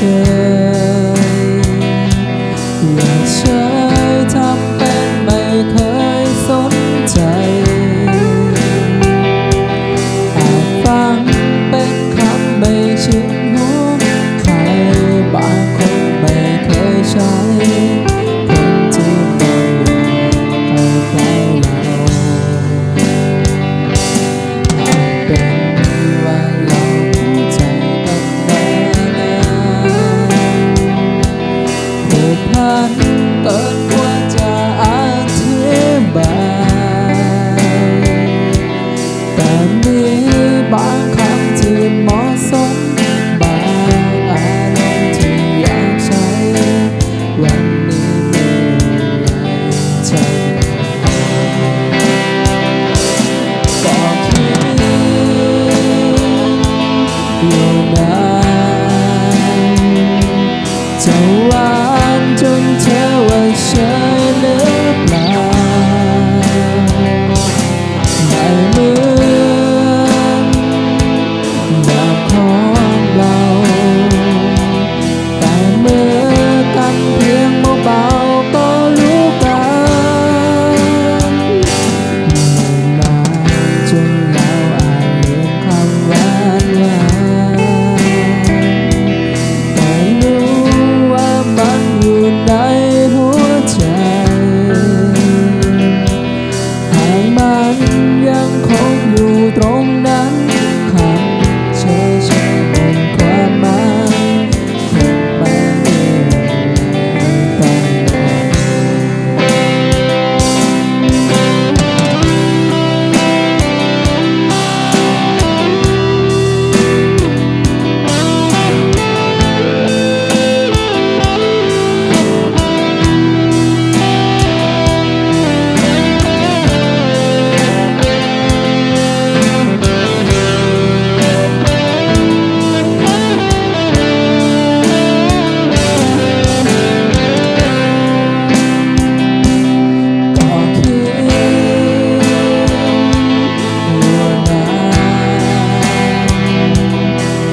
เฉยอย่าเฉยทำเป็นไม่เคยสนใจอาจฟังเป็นคำไม่ชิน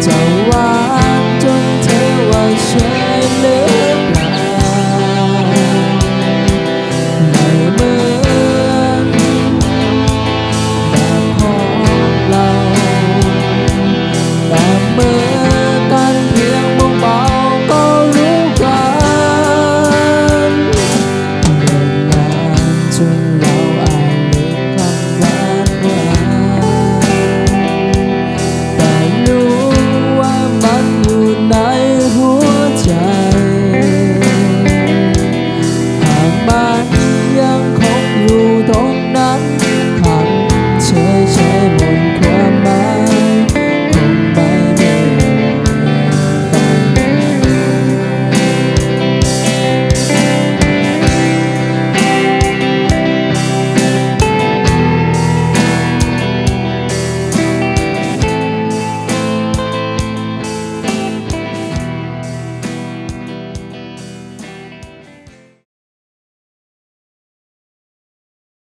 จะว่า